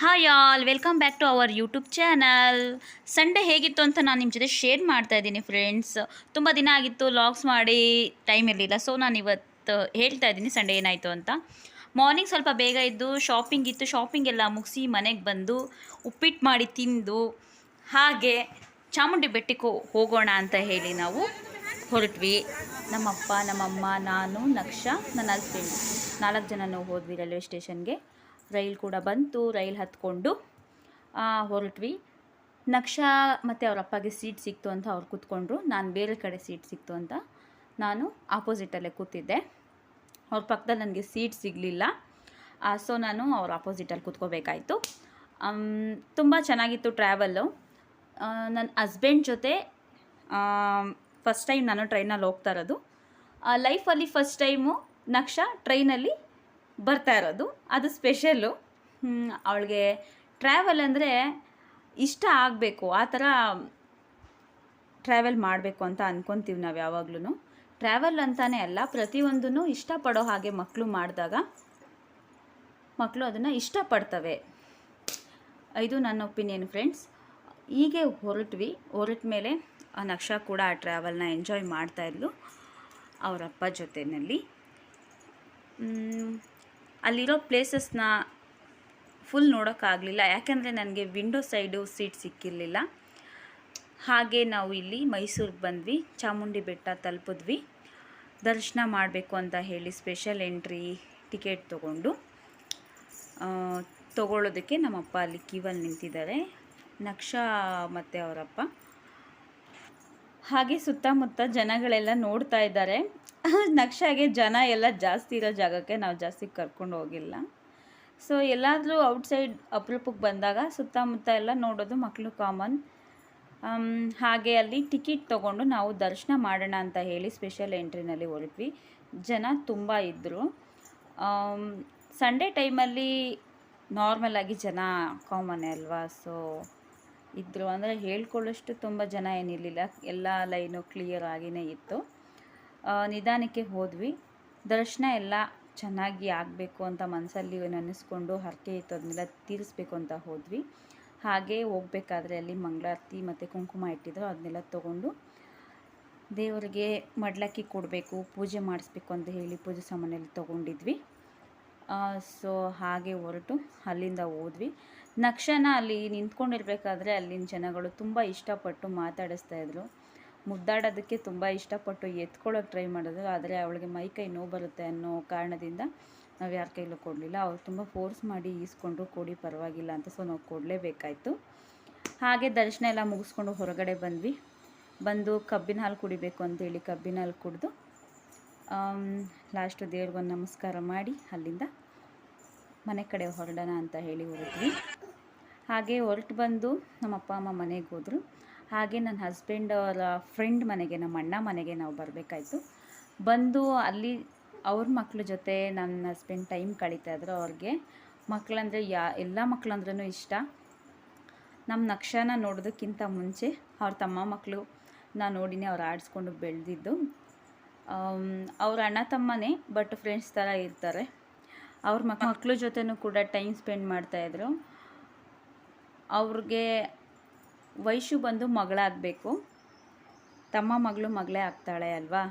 Hi all welcome back to our YouTube channel Sunday ಹೇಗಿತ್ತು ಅಂತ ನಾನು ನಿಮ್ಮ ಜೊತೆ ಶೇರ್ ಮಾಡ್ತಾ ಇದ್ದೀನಿ ಫ್ರೆಂಡ್ಸ್ ತುಂಬ ದಿನ ಆಗಿತ್ತು ಲಾಗ್ಸ್ ಮಾಡಿ ಟೈಮ್ ಇರಲಿಲ್ಲ. ಸೊ ನಾನು ಇವತ್ತು ಹೇಳ್ತಾ ಇದ್ದೀನಿ ಸಂಡೇ ಏನಾಯಿತು ಅಂತ. ಮಾರ್ನಿಂಗ್ ಸ್ವಲ್ಪ ಬೇಗ ಇದ್ದು ಶಾಪಿಂಗ್ ಇತ್ತು. ಶಾಪಿಂಗ್ ಎಲ್ಲ ಮುಗಿಸಿ ಮನೆಗೆ ಬಂದು, ಉಪ್ಪಿಟ್ಟು ಮಾಡಿ ತಿಂದು, ಹಾಗೆ ಚಾಮುಂಡಿ ಬೆಟ್ಟಕ್ಕೆ ಹೋಗೋಣ ಅಂತ ಹೇಳಿ ನಾವು ಹೊರಟ್ವಿ. ನಮ್ಮಪ್ಪ, ನಮ್ಮಮ್ಮ, ನಾನು, ನಕ್ಷ, ನನ್ನ ಹಸ್ಬೆಂಡ್ ನಾಲ್ಕು ಜನನೂ ಹೋದ್ವಿ ರೈಲ್ವೆ ಸ್ಟೇಷನ್ಗೆ ರೈಲ್ ಕೂಡ ಬಂತು, ರೈಲ್ ಹತ್ಕೊಂಡು ಹೊರಟ್ವಿ. ನಕ್ಷಾ ಮತ್ತು ಅವ್ರ ಅಪ್ಪಗೆ ಸೀಟ್ ಸಿಕ್ತು ಅಂತ ಅವ್ರು ಕೂತ್ಕೊಂಡ್ರು. ನಾನು ಬೇರೆ ಕಡೆ ಸೀಟ್ ಸಿಕ್ತು ಅಂತ ನಾನು ಆಪೋಸಿಟಲ್ಲೇ ಕೂತಿದ್ದೆ. ಅವ್ರ ಪಕ್ಕದಲ್ಲಿ ನನಗೆ ಸೀಟ್ ಸಿಗಲಿಲ್ಲ. ಸೊ ನಾನು ಅವ್ರ ಆಪೋಸಿಟಲ್ಲಿ ಕೂತ್ಕೋಬೇಕಾಯಿತು. ತುಂಬ ಚೆನ್ನಾಗಿತ್ತು ಟ್ರಾವೆಲ್ಲು ನನ್ನ ಹಸ್ಬೆಂಡ್ ಜೊತೆ ಫಸ್ಟ್ ಟೈಮ್ ನಾನು ಟ್ರೈನಲ್ಲಿ ಹೋಗ್ತಾ ಇರೋದು. ಲೈಫಲ್ಲಿ ಫಸ್ಟ್ ಟೈಮು ನಕ್ಷಾ ಟ್ರೈನಲ್ಲಿ ಬರ್ತಾ ಇರೋದು. ಅದು ಸ್ಪೆಷಲ್ಲು. ಅವಳಿಗೆ ಟ್ರಾವೆಲ್ ಅಂದರೆ ಇಷ್ಟ ಆಗಬೇಕು. ಆ ಥರ ಟ್ರಾವೆಲ್ ಮಾಡಬೇಕು ಅಂತ ಅಂದ್ಕೊತೀವಿ ನಾವು ಯಾವಾಗ್ಲೂ ಟ್ರಾವೆಲ್ ಅಂತಲೇ ಅಲ್ಲ ಪ್ರತಿಯೊಂದೂ ಇಷ್ಟಪಡೋ ಹಾಗೆ ಮಕ್ಕಳು ಮಾಡಿದಾಗ ಮಕ್ಕಳು ಅದನ್ನು ಇಷ್ಟಪಡ್ತವೆ. ಇದು ನನ್ನ ಒಪಿನಿಯನ್ ಫ್ರೆಂಡ್ಸ್. ಹೀಗೆ ಹೊರಟ್ವಿ. ಹೊರಟ ಮೇಲೆ ಆ ನಕ್ಷ ಕೂಡ ಆ ಟ್ರಾವೆಲ್ನ ಎಂಜಾಯ್ ಮಾಡ್ತಾಯಿದ್ಲು ಅವರಪ್ಪ ಜೊತೆಯಲ್ಲಿ ಅಲ್ಲಿರೋ ಪ್ಲೇಸಸ್ನ ಫುಲ್ ನೋಡೋಕ್ಕಾಗಲಿಲ್ಲ. ಯಾಕೆಂದರೆ ನನಗೆ ವಿಂಡೋ ಸೈಡು ಸೀಟ್ ಸಿಕ್ಕಿರಲಿಲ್ಲ. ಹಾಗೆ ನಾವು ಇಲ್ಲಿ ಮೈಸೂರಿಗೆ ಬಂದ್ವಿ. ಚಾಮುಂಡಿ ಬೆಟ್ಟ ತಲುಪಿದ್ವಿ. ದರ್ಶನ ಮಾಡಬೇಕು ಅಂತ ಹೇಳಿ ಸ್ಪೆಷಲ್ ಎಂಟ್ರಿ ಟಿಕೆಟ್ ತೊಗೊಂಡು ತಗೊಳ್ಳೋದಕ್ಕೆ ನಮ್ಮಪ್ಪ ಅಲ್ಲಿ ಕ್ಯೂವಲ್ಲಿ ನಿಂತಿದ್ದಾರೆ. ನಕ್ಷಾ ಮತ್ತು ಅವರಪ್ಪ. ಹಾಗೆ ಸುತ್ತಮುತ್ತ ಜನಗಳೆಲ್ಲ ನೋಡ್ತಾ ಇದ್ದಾರೆ. ನಕ್ಷೆಗೆ ಜನ ಎಲ್ಲ ಜಾಸ್ತಿ ಇರೋ ಜಾಗಕ್ಕೆ ನಾವು ಜಾಸ್ತಿ ಕರ್ಕೊಂಡು ಹೋಗಿಲ್ಲ. ಸೊ ಎಲ್ಲಾದರೂ ಔಟ್ಸೈಡ್ ಅಪರೂಪಕ್ಕೆ ಬಂದಾಗ ಸುತ್ತಮುತ್ತ ಎಲ್ಲ ನೋಡೋದು ಮಕ್ಕಳು ಕಾಮನ್ ಹಾಗೆ ಅಲ್ಲಿ ಟಿಕೆಟ್ ತೊಗೊಂಡು ನಾವು ದರ್ಶನ ಮಾಡೋಣ ಅಂತ ಹೇಳಿ ಸ್ಪೆಷಲ್ ಎಂಟ್ರಿನಲ್ಲಿ ಹೊರಟ್ವಿ. ಜನ ತುಂಬ ಇದ್ದರು ಸಂಡೇ ಟೈಮಲ್ಲಿ ನಾರ್ಮಲಾಗಿ ಜನ ಕಾಮನ್ ಅಲ್ವಾ? ಸೊ ಇದ್ದರು ಅಂದರೆ ಹೇಳ್ಕೊಳ್ಳೋಷ್ಟು ತುಂಬ ಜನ ಏನಿರಲಿಲ್ಲ. ಎಲ್ಲ ಲೈನು ಕ್ಲಿಯರ್ ಆಗಿನೇ ಇತ್ತು. ನಿಧಾನಕ್ಕೆ ಹೋದ್ವಿ. ದರ್ಶನ ಎಲ್ಲ ಚೆನ್ನಾಗಿ ಆಗಬೇಕು ಅಂತ ಮನಸ್ಸಲ್ಲಿ ನೆನೆಸ್ಕೊಂಡು ಹರಕೆ ಇತ್ತು ಅದನ್ನೆಲ್ಲ ತೀರಿಸ್ಬೇಕು ಅಂತ ಹೋದ್ವಿ. ಹಾಗೆ ಹೋಗ್ಬೇಕಾದ್ರೆ ಅಲ್ಲಿ ಮಂಗಳಾರತಿ ಮತ್ತು ಕುಂಕುಮ ಇಟ್ಟಿದ್ರು. ಅದನ್ನೆಲ್ಲ ತೊಗೊಂಡು ದೇವರಿಗೆ ಮಡ್ಲಕ್ಕಿ ಕೊಡಬೇಕು, ಪೂಜೆ ಮಾಡಿಸ್ಬೇಕು ಅಂತ ಹೇಳಿ ಪೂಜೆ ಸಾಮಾನೆಲ್ಲ ತೊಗೊಂಡಿದ್ವಿ. ಸೊ ಹಾಗೆ ಹೊರಟು ಅಲ್ಲಿಂದ ಹೋದ್ವಿ. ನಕ್ಷನ ಅಲ್ಲಿ ನಿಂತ್ಕೊಂಡಿರ್ಬೇಕಾದ್ರೆ ಅಲ್ಲಿನ ಜನಗಳು ತುಂಬ ಇಷ್ಟಪಟ್ಟು ಮಾತಾಡಿಸ್ತಾ ಇದ್ರು. ಮುದ್ದಾಡೋದಕ್ಕೆ ತುಂಬ ಇಷ್ಟಪಟ್ಟು ಎತ್ಕೊಳ್ಳೋಕೆ ಟ್ರೈ ಮಾಡಿದ್ರು. ಆದರೆ ಅವಳಿಗೆ ಮೈ ಕೈ ನೋವು ಬರುತ್ತೆ ಅನ್ನೋ ಕಾರಣದಿಂದ ನಾವು ಯಾರ ಕೈಲೂ ಕೊಡಲಿಲ್ಲ. ಅವ್ರು ತುಂಬ ಫೋರ್ಸ್ ಮಾಡಿ ಈಸ್ಕೊಂಡ್ರು, ಕೊಡಿ ಪರವಾಗಿಲ್ಲ ಅಂತ ಸೊ ನಾವು ಕೊಡಲೇಬೇಕಾಯ್ತು. ಹಾಗೆ ದರ್ಶನ ಎಲ್ಲ ಮುಗಿಸ್ಕೊಂಡು ಹೊರಗಡೆ ಬಂದ್ವಿ. ಬಂದು ಕಬ್ಬಿನ ಹಾಲು ಕುಡಿಬೇಕು ಅಂತೇಳಿ ಕಬ್ಬಿನ ಹಾಲು ಕುಡಿದು ಲಾಸ್ಟು ದೇವ್ರಿಗೊಂದು ನಮಸ್ಕಾರ ಮಾಡಿ ಅಲ್ಲಿಂದ ಮನೆ ಕಡೆ ಹೊರಡೋಣ ಅಂತ ಹೇಳಿ ಹೊರಟ್ವಿ. ಹಾಗೆ ಹೊರಟು ಬಂದು ನಮ್ಮ ಅಪ್ಪ ಅಮ್ಮ ಮನೆಗೆ ಹೋದರು. ಹಾಗೆ ನನ್ನ ಹಸ್ಬೆಂಡ್ ಅವರ ಫ್ರೆಂಡ್ ಮನೆಗೆ, ನಮ್ಮ ಅಣ್ಣ ಮನೆಗೆ ನಾವು ಬರಬೇಕಾಯ್ತು. ಬಂದು ಅಲ್ಲಿ ಅವ್ರ ಮಕ್ಕಳ ಜೊತೆ ನನ್ನ ಹಸ್ಬೆಂಡ್ ಟೈಮ್ ಕಳೀತಾ ಇದ್ರು. ಅವ್ರಿಗೆ ಮಕ್ಕಳಂದರೆ ಯಾ, ಎಲ್ಲ ಮಕ್ಕಳಂದ್ರೂ ಇಷ್ಟ. ನಮ್ಮ ನಕ್ಷನ ನೋಡೋದಕ್ಕಿಂತ ಮುಂಚೆ ಅವ್ರ ತಮ್ಮ ಮಕ್ಕಳು ನಾನು ನೋಡಿನೇ ಅವ್ರು ಆಡಿಸ್ಕೊಂಡು ಬೆಳೆದಿದ್ದು. ಅವ್ರ ಅಣ್ಣ ತಮ್ಮನೇ ಬಟ್ ಫ್ರೆಂಡ್ಸ್ ಥರ ಇರ್ತಾರೆ. ಅವ್ರ ಮಕ್ ಮಕ್ಕಳ ಜೊತೆನೂ ಕೂಡ ಟೈಮ್ ಸ್ಪೆಂಡ್ ಮಾಡ್ತಾಯಿದ್ರು ಅವ್ರಿಗೆ ವಯಸ್ಸು ಬಂದು ಮಗಳಾಗಬೇಕು. ತಮ್ಮ ಮಗಳು ಮಗಳೇ ಆಗ್ತಾಳೆ ಅಲ್ವಾ?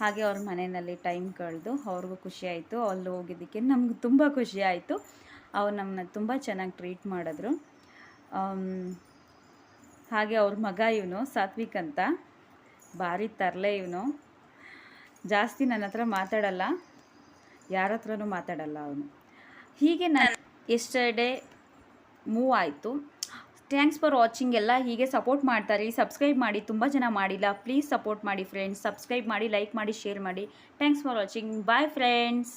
ಹಾಗೆ ಅವ್ರ ಮನೆಯಲ್ಲಿ ಟೈಮ್ ಕಳೆದು ಅವ್ರಿಗೂ ಖುಷಿ ಆಯಿತು. ಅಲ್ಲಿ ಹೋಗಿದ್ದಕ್ಕೆ ನಮ್ಗೆ ತುಂಬ ಖುಷಿ ಆಯಿತು. ಅವ್ರು ನಮ್ಮನ್ನ ತುಂಬ ಚೆನ್ನಾಗಿ ಟ್ರೀಟ್ ಮಾಡಿದ್ರು. ಹಾಗೆ ಅವ್ರ ಮಗ ಇವನು, ಸಾತ್ವಿಕ್ ಅಂತ. ಭಾರಿ ತರಲೆ ಇವನು. ಜಾಸ್ತಿ ನನ್ನ ಹತ್ರ ಮಾತಾಡಲ್ಲ. ಯಾರ ಹತ್ರನೂ ಮಾತಾಡಲ್ಲ ಅವನು. ಹೀಗೆ ನಾನು ಎಸ್ಟರ್ಡೇ ಮೂವ್ ಆಯಿತು. ಥ್ಯಾಂಕ್ಸ್ ಫಾರ್ ವಾಚಿಂಗ್ ಎಲ್ಲ ಹೀಗೆ ಸಪೋರ್ಟ್ ಮಾಡ್ತಾರೆ. ಸಬ್ಸ್ಕ್ರೈಬ್ ಮಾಡಿ, ತುಂಬ ಜನ ಮಾಡಿಲ್ಲ. ಪ್ಲೀಸ್ ಸಪೋರ್ಟ್ ಮಾಡಿ ಫ್ರೆಂಡ್ಸ್ ಸಬ್ಸ್ಕ್ರೈಬ್ ಮಾಡಿ ಲೈಕ್ ಮಾಡಿ ಶೇರ್ ಮಾಡಿ. Thanks for watching bye friends